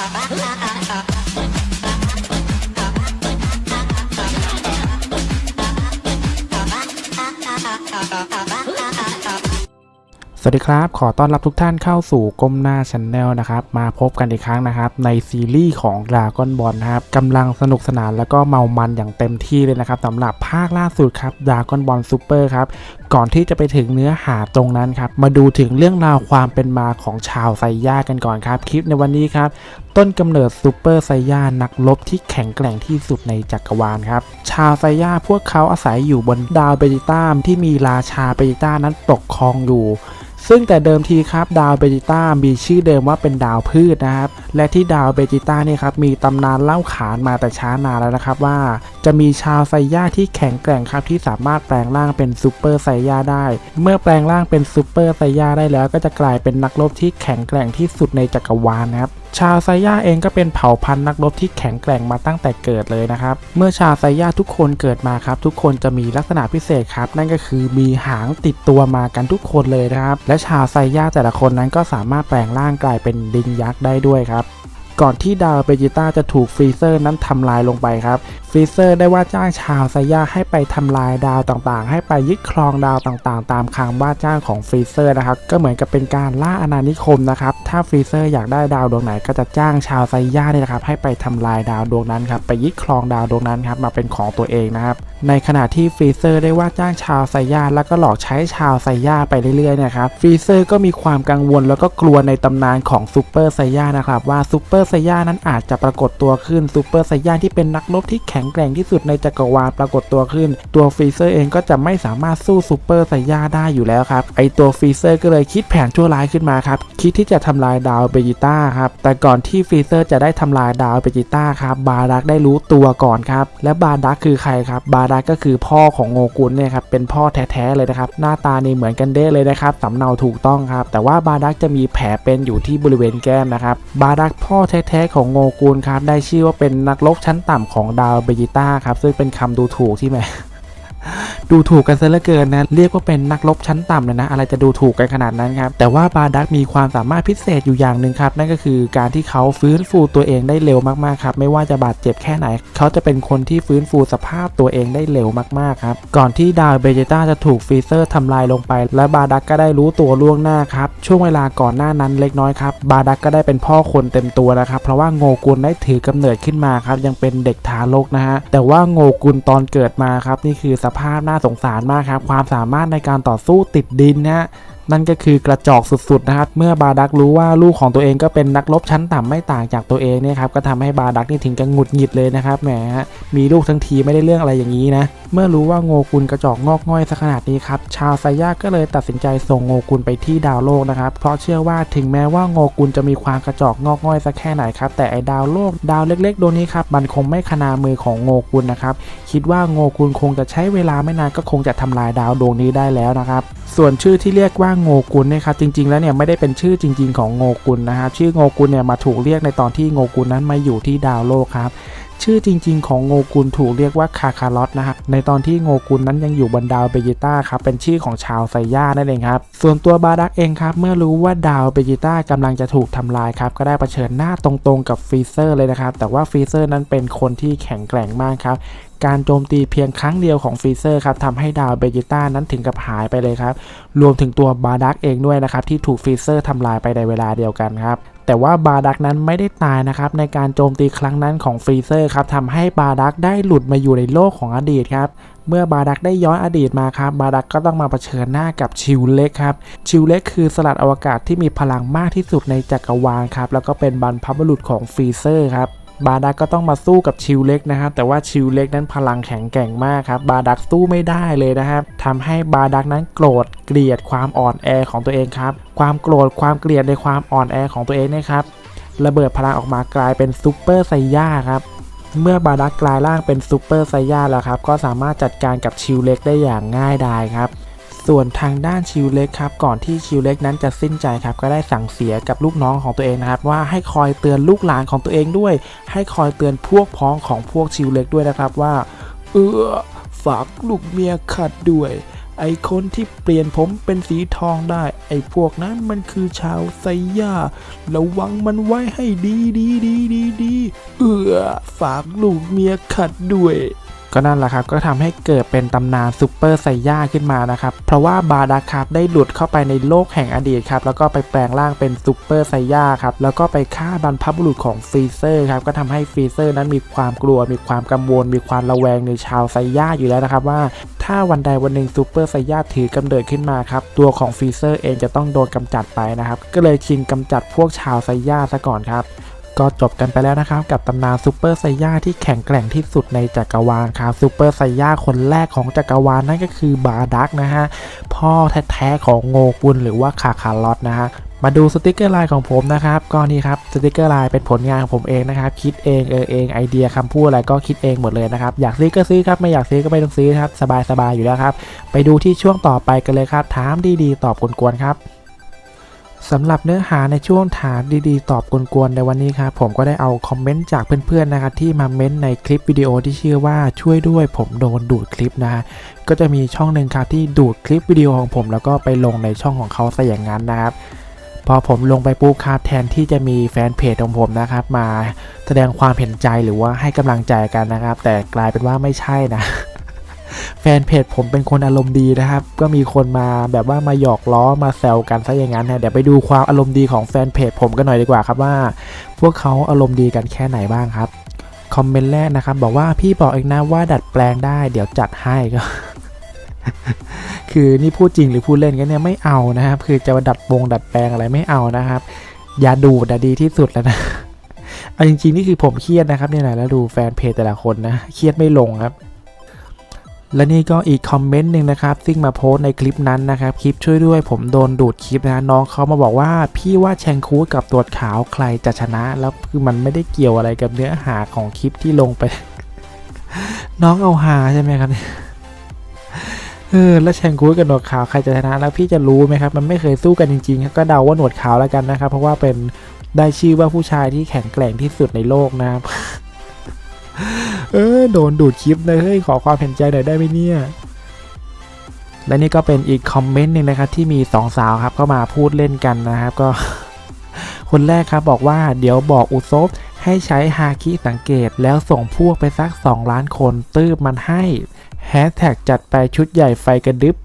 Ah, ah, ah, ah. วัสดีครับ ขอต้อนรับทุกท่านเข้าสู่ก้มหน้าช n แนลนะครับ มาพบกันอีกครั้งนะครับ ในซีรีส์ของ Dragon Ball นะครับกำลังสนุกสนานแล้วก็เมามันอย่างเต็มที่เลยนะครับสำหรับภาคล่าสุดครับ Dragon Ball Super ครับ ก่อนที่จะไปถึงเนื้อหาตรงนั้นครับ มาดูถึงเรื่องราวความเป็นมาของชาวไซย่ากันก่อนครับ คลิปในวันนี้ครับ ต้นกำเนิดซูเปอร์ไซย่านักรบที่แข็งแกร่งที่สุดในจักรวาลครับ ชาวไซย่าพวกเขาอาศัยอยู่บนดาวเบจิต้าที่มีราชาเบจิต้านั้นปกครองอยู่ซึ่งแต่เดิมทีครับดาวเบจิต้ามีชื่อเดิมว่าเป็นดาวพืชนะครับ และที่ดาวเบจิต้านี่ครับมีตำนานเล่าขานมาแต่ช้านานแล้วนะครับว่า จะมีชาวไซย่าที่แข็งแกร่งครับที่สามารถแปลงร่างเป็นซูเปอร์ไซย่าได้ เมื่อแปลงร่างเป็นซูเปอร์ไซย่าได้แล้วก็จะกลายเป็นนักรบที่แข็งแกร่งที่สุดในจักรวาลนะครับชาวไซย่าเองก็เป็นเผ่าพันธุ์นักรบที่แข็งแกร่งมาตั้งแต่เกิดเลยนะครับ เมื่อชาวไซย่าทุกคนเกิดมาครับ ทุกคนจะมีลักษณะพิเศษครับ นั่นก็คือมีหางติดตัวมากันทุกคนเลยนะครับ และชาวไซย่าแต่ละคนนั้นก็สามารถแปลงร่างกลายเป็นดิงยักษ์ได้ด้วยครับ ก่อนที่ดาวเบจิต้าจะถูกฟรีเซอร์นั้นทำลายลงไปครับฟรีเซอร์ได้ว่าจ้างชาวไซย่าให้ไปทำลายดาวต่างๆ ให้ไปยึดครองดาวต่างๆ ตามคำว่าจ้างของฟรีเซอร์นะครับก็เหมือนกับเป็นการล่าอาณานิคมนะครับถ้าฟรีเซอร์อยากได้ดาวดวงไหน ก็จะจ้างชาวไซย่าเนี่ยนะครับให้ไปทำลายดาวดวงนั้นครับไปยึดครองดาวดวงนั้นครับมาเป็นของตัวเองนะครับในขณะที่ฟรีเซอร์ได้ว่าจ้างชาวไซย่าแล้วก็หลอกใช้ชาวไซย่าไปเรื่อยๆนะครับฟรีเซอร์ก็มีความกังวลแล้วก็กลัวในตำนานของซูเปอร์ไซย่านะครับว่าซูเปอร์ไซย่านั้นอาจจะปรากฏตัวขึ้นซูเปอร์ไซย่าที่เป็นนักรบที่แข็งแกร่งที่สุดในจักรวาลปรากฏตัวขึ้น ตัวฟรีเซอร์เองก็จะไม่สามารถสู้ซูเปอร์ไซย่าได้อยู่แล้วครับไอตัวฟรีเซอร์ก็เลยคิดแผนชั่วร้ายขึ้นมาครับคิดที่จะทำลายดาวเบจิต้าครับแต่ก่อนที่ฟรีเซอร์จะได้ทำลายดาวเบจิต้าครับบาดักได้รู้ตัวก่อนครับและบาดักคือใครครับบาดักก็คือพ่อของโงกุลเนี่ยครับเป็นพ่อแท้ๆเลยนะครับหน้าตานี่เหมือนกันเด้เลยนะครับสำเนาถูกต้องครับแต่ว่าบาดักจะมีแผลเป็นอยู่ที่บริเวณแก้มนะครับบาดักพ่อแแท้ๆของโงกูลครับได้ชื่อว่าเป็นนักรบชั้นต่ำของดาวเบจิต้าครับซึ่งเป็นคำดูถูกที่แม่ ดูถูกกันซะเหลือเกินนะ เรียกว่าเป็นนักรบชั้นต่ำเลยนะ อะไรจะดูถูกกันขนาดนั้นครับ แต่ว่าบาดักมีความสามารถพิเศษอยู่อย่างหนึ่งครับ นั่นก็คือการที่เขาฟื้นฟูตัวเองได้เร็วมากๆครับ ไม่ว่าจะบาดเจ็บแค่ไหน เขาจะเป็นคนที่ฟื้นฟูสภาพตัวเองได้เร็วมากๆครับ ก่อนที่ดาวเบเจต้าจะถูกฟรีเซอร์ทำลายลงไป และบาดักก็ได้รู้ตัวล่วงหน้าครับ ช่วงเวลาก่อนหน้านั้นเล็กน้อยครับ บาดักก็ได้เป็นพ่อคนเต็มตัวนะครับ เพราะว่าโงกุลได้ถือกำเนิดขึ้นมาครับ ยังเป็นเด็กทารกนะฮะ แต่ว่าโงกุลตอนเกิดมาครับ นี่คือสภาพน่าสงสารมากครับ ความสามารถในการต่อสู้ติดดินนะฮะ นั่นก็คือกระจอกสุดๆนะครับเมื่อบาดักรู้ว่าลูกของตัวเองก็เป็นนักรบชั้นต่ำไม่ต่างจากตัวเองเนี่ยครับก็ทำให้บาดักนี่ถึงกับหงุดหงิดเลยนะครับแหมมีลูกทั้งทีไม่ได้เรื่องอะไรอย่างนี้นะเมื่อรู้ว่าโงกุลกระจอกงอกง่อยสักขนาดนี้ครับชาวไซย่าก็เลยตัดสินใจส่งโงกุลไปที่ดาวโลกนะครับเพราะเชื่อว่าถึงแม้ว่าโงกุลจะมีความกระจอกงอกง่อยสักแค่ไหนครับแต่ไอดาวโลกดาวเล็กๆดวงนี้ครับมันคงไม่ขนามือของโงกุลนะครับคิดว่าโงกุลคงจะใช้เวลาไม่นานก็คงจะทำลายดาวดวงนี้ได้แล้วนะครับ ส่วนชื่อที่เรียกว่าโงกุลเนี่ยครับจริง ๆ แล้วเนี่ยไม่ได้เป็นชื่อจริง ๆ ของโงกุลนะครับชื่อโงกุลเนี่ยมาถูกเรียกในตอนที่โงกุลนั้นมาอยู่ที่ดาวโลกครับ ชื่อจริง ๆ ของโงกุลถูกเรียกว่าคาคาลอตนะครับในตอนที่โงกุลนั้นยังอยู่บนดาวเบจิต้าครับเป็นชื่อของชาวไซย่านั่นเองครับส่วนตัวบาดักเองครับเมื่อรู้ว่าดาวเบจิต้ากำลังจะถูกทำลายครับก็ได้เผชิญหน้าตรงๆกับฟรีเซอร์เลยนะครับแต่ว่าฟรีเซอร์นั้นเป็นคนที่แข็งแกร่งมากครับการโจมตีเพียงครั้งเดียวของฟรีเซอร์ครับทำให้ดาวเบจิต้านั้นถึงกับหายไปเลยครับ รวมถึงตัวบาดักเองด้วยนะครับ ที่ถูกฟรีเซอร์ทำลายไปในเวลาเดียวกันครับ แต่ว่าบาดักนั้นไม่ได้ตายนะครับในการโจมตีครั้งนั้นของฟรีเซอร์ครับทำให้บาดักได้หลุดมาอยู่ในโลกของอดีตครับเมื่อบาดักได้ย้อนอดีตมาครับ บาดักก็ต้องมาเผชิญหน้ากับชิวเล็กครับ ชิวเล็กคือสลัดอวกาศที่มีพลังมากที่สุดในจักรวาลครับ แล้วก็เป็นบรรพบุรุษของฟรีเซอร์ครับ บาดักก็ต้องมาสู้กับชิวเล็กนะครับ แต่ว่าชิวเล็กนั้นพลังแข็งแกร่งมากครับ บาดักสู้ไม่ได้เลยนะครับทำให้บาดักนั้นโกรธเกลียดความอ่อนแอของตัวเองครับ ความโกรธความเกลียดในความอ่อนแอของตัวเองนะครับ ระเบิดพลังออกมากลายเป็นซูเปอร์ไซย่าครับ เมื่อบาดักกลายร่างเป็นซูเปอร์ไซย่าแล้วครับ ก็สามารถจัดการกับชิวเล็กได้อย่างง่ายดายครับ ส่วนทางด้านชิวเล็กครับก่อนที่ชิวเล็กนั้นจะสิ้นใจครับก็ได้สั่งเสียกับลูกน้องของตัวเองนะครับว่าให้คอยเตือนลูกหลานของตัวเองด้วย ให้คอยเตือนพวกพ้องของพวกชิวเล็กด้วยนะครับว่า เออฝากลูกเมียขัดด้วย ไอคนที่เปลี่ยนผมเป็นสีทองได้ ไอพวกนั้นมันคือชาวไซย่าระวังมันไว้ให้ดีดีดีดีดีเออฝากลูกเมียขัดด้วย ก็นั่นแหละครับก็ทำให้เกิดเป็นตำนานซูเปอร์ไซย่าขึ้นมานะครับ เพราะว่าบาดาครับได้หลุดเข้าไปในโลกแห่งอดีตครับแล้วก็ไปแปลงร่างเป็นซูเปอร์ไซย่าครับแล้วก็ไปฆ่าบรรพบุรุษของฟรีเซอร์ครับก็ทำให้ฟรีเซอร์นั้นมีความกลัว มีความกังวล มีความระแวงในชาวไซย่าอยู่แล้วนะครับว่าถ้าวันใดวันหนึ่งซูเปอร์ไซย่าถือกำเนิดขึ้นมาครับ ตัวของฟรีเซอร์เองจะต้องโดนกำจัดไปนะครับ ก็เลยชิงกำจัดพวกชาวไซย่าซะก่อนครับ ก็จบกันไปแล้วนะครับ กับตำนานซูเปอร์ไซย่าที่แข็งแกร่งที่สุดในจักรวาลครับซูเปอร์ไซย่าคนแรกของจักรวาลนั่นก็คือบาดักนะฮะพ่อแท้ๆของโงกุลหรือว่าคาคาลอตนะฮะมาดูสติกเกอร์ลายของผมนะครับก็นี่ครับสติกเกอร์ลายเป็นผลงานของผมเองนะครับคิดเองเออเองไอเดียคำพูดอะไรก็คิดเองหมดเลยนะครับอยากซื้อก็ซื้อครับไม่อยากซื้อก็ไม่ต้องซื้อครับสบายๆอยู่แล้วครับไปดูที่ช่วงต่อไปกันเลยครับถามดีๆ ตอบกวนๆครับ สำหรับเนื้อหาในช่วงถามดีๆ ตอบกวนๆในวันนี้ครับผมก็ได้เอาคอมเมนต์จากเพื่อนๆนะครับที่มาเม้นต์ในคลิปวิดีโอที่ชื่อว่าช่วยด้วยผมโดนดูดคลิปนะฮะก็จะมีช่องหนึ่งครับที่ดูดคลิปวิดีโอของผม แล้วก็ไปลงในช่องของเขาซะอย่างนั้นนะครับพอผมลงไปปุ๊บครับแทนที่จะมีแฟนเพจของผมนะครับ มาแสดงความเห็นใจหรือว่าให้กำลังใจกันนะครับ แต่กลายเป็นว่าไม่ใช่นะ แฟนเพจผมเป็นคนอารมณ์ดีนะครับ ก็มีคนมาแบบว่ามาหยอกล้อมาแซวกันซะอย่างนั้นนะเดี๋ยวไปดูความอารมณ์ดีของแฟนเพจผมกันหน่อยดีกว่าครับว่า พวกเขาอารมณ์ดีกันแค่ไหนบ้างครับ คอมเมนต์แรกนะครับ บอกว่าพี่บอกเองนะว่าดัดแปลงได้เดี๋ยวจัดให้ก็คือนี่พูดจริงหรือพูดเล่นกันเนี่ยไม่เอานะครับ คือจะมาดัดวงดัดแปลงอะไรไม่เอานะครับ อย่าดูดดีที่สุดแล้วนะเอาจริงๆนี่คือผมเครียดนะครับเนี่ยนะแล้วดูแฟนเพจแต่ละคนนะเครียดไม่ลงครับ และนี่ก็อีกคอมเมนต์หนึ่งนะครับซึ่งมาโพสต์ในคลิปนั้นนะครับ คลิปช่วยด้วยผมโดนดูดคลิปนะน้องเขามาบอกว่าพี่ว่าแชงคูกับตัวขาวใครจะชนะ แล้วคือมันไม่ได้เกี่ยวอะไรกับเนื้อหาของคลิปที่ลงไป น้องเอาหาใช่ไหมครับเออแล้วแชงคูกับหนวดขาวใครจะชนะ แล้วพี่จะรู้ไหมครับ มันไม่เคยสู้กันจริง ๆ ก็เดาว่าหนวดขาวแล้วกันนะครับ เพราะว่าเป็นได้ชื่อว่าผู้ชายที่แข็งแกร่งที่สุดในโลกนะครับ เออโดนดูดคลิปเลยเฮ้ยขอความเห็นใจหน่อยได้ไหมเนี่ย และนี่ก็เป็นอีกคอมเมนต์หนึ่งนะครับที่มีสองสาวครับเข้ามาพูดเล่นกันนะครับก็ คนแรกครับบอกว่าเดี๋ยวบอกอุซบให้ใช้ฮาคิสังเกตแล้วส่งพวกไปสัก 2 ล้านคนตืบมันให้แฮชแท็กจัดไปชุดใหญ่ไฟกระดึบ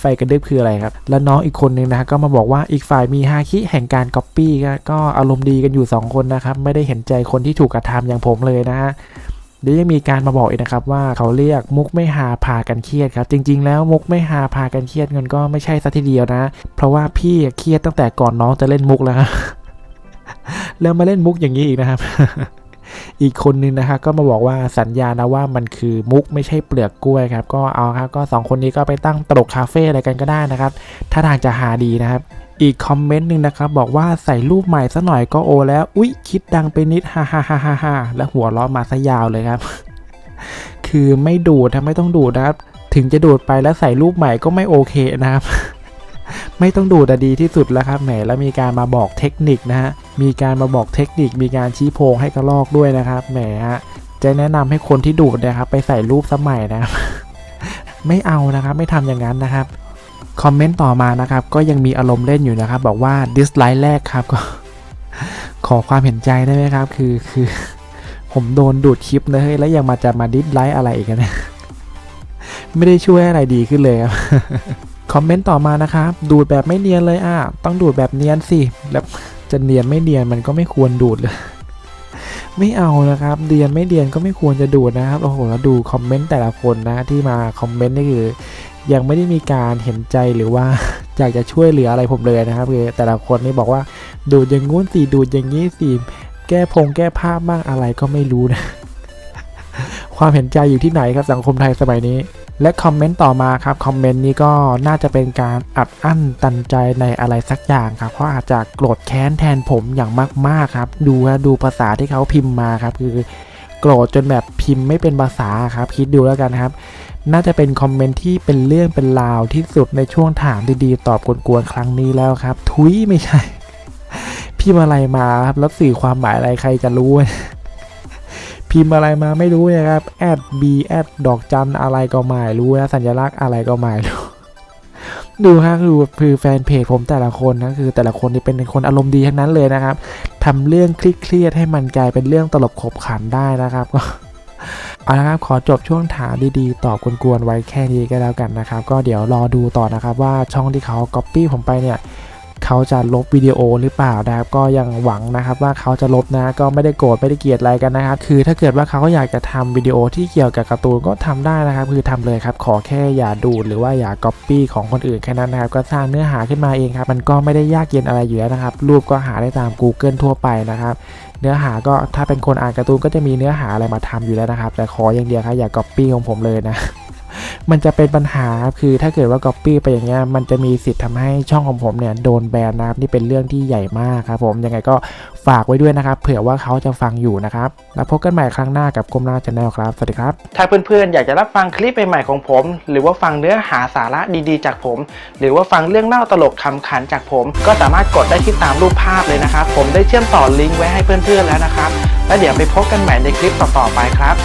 ไฟกระดึบคืออะไรครับ แล้วน้องอีกคนนึงนะก็มาบอกว่าอีกฝ่ายมีฮาคิแห่งการก๊อปปี้ก็ก็อารมณ์ดีกันอยู่ 2 คนนะครับ ไม่ได้เห็นใจคนที่ถูกกระทำอย่างผมเลยนะฮะ เดี๋ยวยังมีการมาบอกอีกนะครับว่าเขาเรียกมุกไม่หาพากันเครียดครับ จริง ๆ แล้วมุกไม่หาพากันเครียดเงินก็ไม่ใช่ซะทีเดียวนะ เพราะว่าพี่เครียดตั้งแต่ก่อนน้องจะเล่นมุกแล้วครับแล้วมาเล่นมุกอย่างนี้อีกนะครับ อีกคนนึงนะครับก็มาบอกว่าสัญญานะว่ามันคือมุกไม่ใช่เปลือกกล้วยครับ ก็เอาครับก็สองคนนี้ก็ไปตั้งตลกคาเฟ่อะไรกันก็ได้นะครับ ถ้าทางจะหาดีนะครับ อีกคอมเมนต์หนึ่งนะครับบอกว่าใส่รูปใหม่ซะหน่อยก็โอแล้ว อุ๊ย คิดดังไปนิดฮ่าฮ่าฮ่าฮ่าฮ่าแล้วหัวเราะมาซะยาวเลยครับ คือไม่ดูดนะไม่ต้องดูดนะครับ ถึงจะดูดไปแล้วใส่รูปใหม่ก็ไม่โอเคนะครับ ไม่ต้องดูดดีที่สุดแล้วครับแหมแล้วมีการมาบอกเทคนิคนะฮะมีการมาบอกเทคนิค มีการชี้โพงให้กระลอกด้วยนะครับแหมฮะจะแนะนำให้คนที่ดูดนะครับ ไปใส่รูปสมัยนะครับ ไม่เอานะครับ ไม่ทำอย่างนั้นนะครับ คอมเมนต์ต่อมานะครับ ก็ยังมีอารมณ์เล่นอยู่นะครับ บอกว่าดิสไลค์แรกครับก็ ขอความเห็นใจได้ไหมครับ คือคือ ผมโดนดูดคลิปนะเฮ้ยแล้วยังมาจะมาดิสไลค์อะไรอีกนะไม่ได้ช่วยอะไรดีขึ้นเลยครับคอมเมนต์ต่อมานะครับ ดูดแบบไม่เนียนเลยอะต้องดูดแบบเนียนสิแล้วจะเนียนไม่เนียนมันก็ไม่ควรดูดเลย ไม่เอานะครับเดียนไม่เดียนก็ไม่ควรจะดูดนะครับโอ้โหแล้วดูคอมเมนต์แต่ละคนนะที่มาคอมเมนต์นี่คือ ยังไม่ได้มีการเห็นใจหรือว่าอยากจะช่วยเหลืออะไรผมเลยนะครับคือแต่ละคนนี่บอกว่าดูดอย่างงู้นสิดูดอย่างนี้สิแก้พงแก้ผ้าบ้างอะไรก็ไม่รู้นะ ความเห็นใจอยู่ที่ไหนครับสังคมไทยสมัยนี้ และคอมเมนต์ต่อมาครับคอมเมนต์นี้ก็น่าจะเป็นการอัดอั้นตันใจในอะไรสักอย่างครับเพราะอาจจะโกรธแค้นแทนผมอย่างมากๆครับ ดูนะดูภาษาที่เขาพิมพ์มาครับคือ โกรธจนแบบพิมพ์ไม่เป็นภาษาครับ คิดดูแล้วกันครับ น่าจะเป็นคอมเมนต์ที่เป็นเรื่องเป็นราวที่สุดในช่วงถามดีๆ ตอบกวนๆครั้งนี้แล้วครับ ทุยไม่ใช่ พิมพ์อะไรมาครับแล้วสื่อความหมายอะไรใครจะรู้ พิมพ์อะไรมาไม่รู้นะครับแอด b แอดดอกจันอะไรก็ไม่รู้นะสัญลักษณ์อะไรก็ไม่รู้ ดูฮะดูคือแฟนเพจผมแต่ละคนนะคือแต่ละคนนี่เป็นคนอารมณ์ดีทั้งนั้นเลยนะครับทำเรื่องเครียดให้มันกลายเป็นเรื่องตลกขบขันได้นะครับก็เอาละครับ ขอจบช่วงถามดีๆ ตอบกวนๆไว้แค่นี้ก็แล้วกันนะครับ ก็เดี๋ยวรอดูต่อนะครับว่าช่องที่เขาก๊อปปี้ผมไปเนี่ย เขาจะลบวิดีโอหรือเปล่านะครับก็ยังหวังนะครับว่าเขาจะลบนะก็ไม่ได้โกรธไม่ได้เกลียดอะไรกันนะครับคือถ้าเกิดว่าเขาอยากจะทำวิดีโอที่เกี่ยวกับการ์ตูนก็ทำได้นะครับคือทำเลยครับขอแค่อย่าดูดหรือว่าอย่าก๊อปปี้ของคนอื่นแค่นั้นนะครับก็สร้างเนื้อหาขึ้นมาเองครับมันก็ไม่ได้ยากเย็นอะไรอยู่แล้วนะครับรูปก็หาได้ตาม Google ทั่วไปนะครับเนื้อหาก็ถ้าเป็นคนอ่านการ์ตูนก็จะมีเนื้อหาอะไรมาทำอยู่แล้วนะครับ แต่ขออย่างเดียวครับอย่าก๊อปปี้ของผมเลยนะ มันจะเป็นปัญหาคือถ้าเกิดว่า Copy ไปอย่างเงี้ยมันจะมีสิทธิ์ทำให้ช่องของผมเนี่ยโดนแบนนะครับนี่เป็นเรื่องที่ใหญ่มากครับผมยังไงก็ฝากไว้ด้วยนะครับ เผื่อว่าเขาจะฟังอยู่นะครับ แล้วพบกันใหม่ครั้งหน้ากับกลมหน้าชาแนลครับ สวัสดีครับ ถ้าเพื่อนๆ อยากจะรับฟังคลิปใหม่ๆของผม หรือว่าฟังเนื้อหาสาระดีๆ จากผม หรือว่าฟังเรื่องเล่าตลกคำขันจากผม ก็สามารถกดได้ที่ตามรูปภาพเลยนะครับ ผมได้เชื่อมต่อลิงก์ไว้ให้เพื่อนๆแล้วนะครับ แล้วเดี๋ยวไปพบกันใหม่ในคลิปต่อๆไปครับ